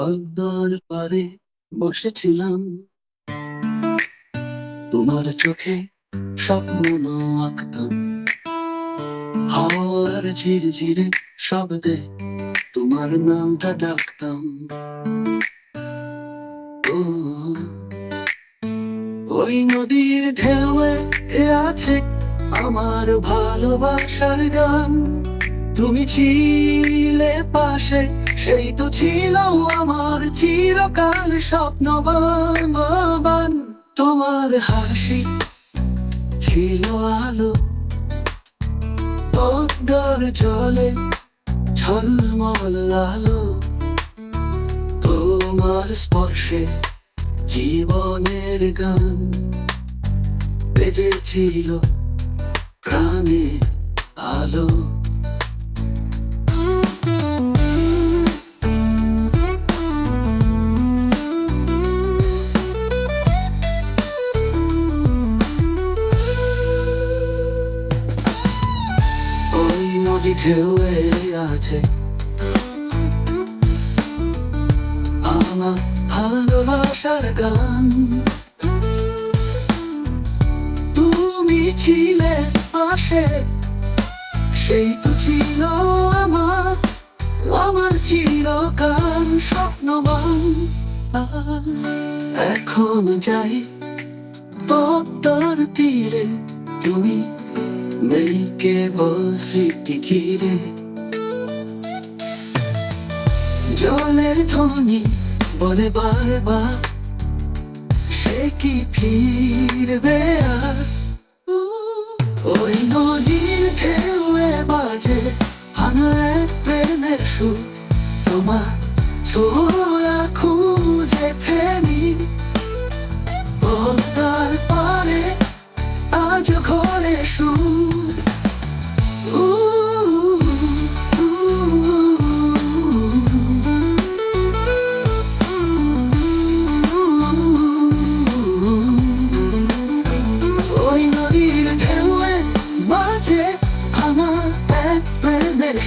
পদ্মার পারে বসেছিলাম। তোমার চোখে স্বপ্ন আঁকতাম। হাওয়ার ঝিরঝিরে শব্দে তোমার নামটা ডাকতাম। ওই নদীর ঢেউয়ে আছে আমার ভালোবাসার গান। তুমি ছিলে পাশে, সেই তো ছিল আমার চিরকাল স্বপ্ন বান তোমার হাসি ছিল আলো, পদ্মার জলে ঝলমল আলো। তোমার স্পর্শে জীবনের গান বেজেছিল প্রাণে আলো। নদী ঢেউয়ে আছে। আমার ভালোবাসার গান। তুমি ছিলে পাশে, সেই তো ছিল আমার আমার চিরকাল স্বপ্নবান। এখন যাই পদ্মার তীরে, তুমি মেয়েকে বসৃতি ঘিরে জলের ধ্বনি বলে বারবার সে কি ফিরবে আর ওই নদীর ঢেউয়ে বাজে হানা এক প্রেমের সুর তোমার ছোঁয়া খুঁজে ফেরি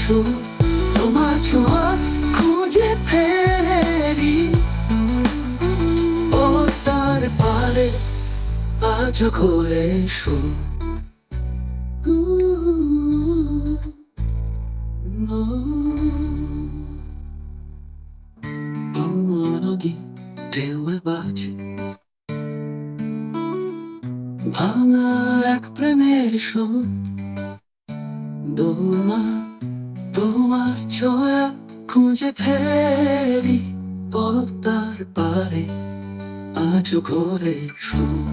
সুর তোমার খুঁজে ফেরি। ও তার পারে আজ ঢেউয়ে বাজে? ভাঙা এক প্রেমের সুর। দোমা তোমার ছোঁয়া খুঁজে ফেরি পদ্মার পারে আজ ঘরে সুর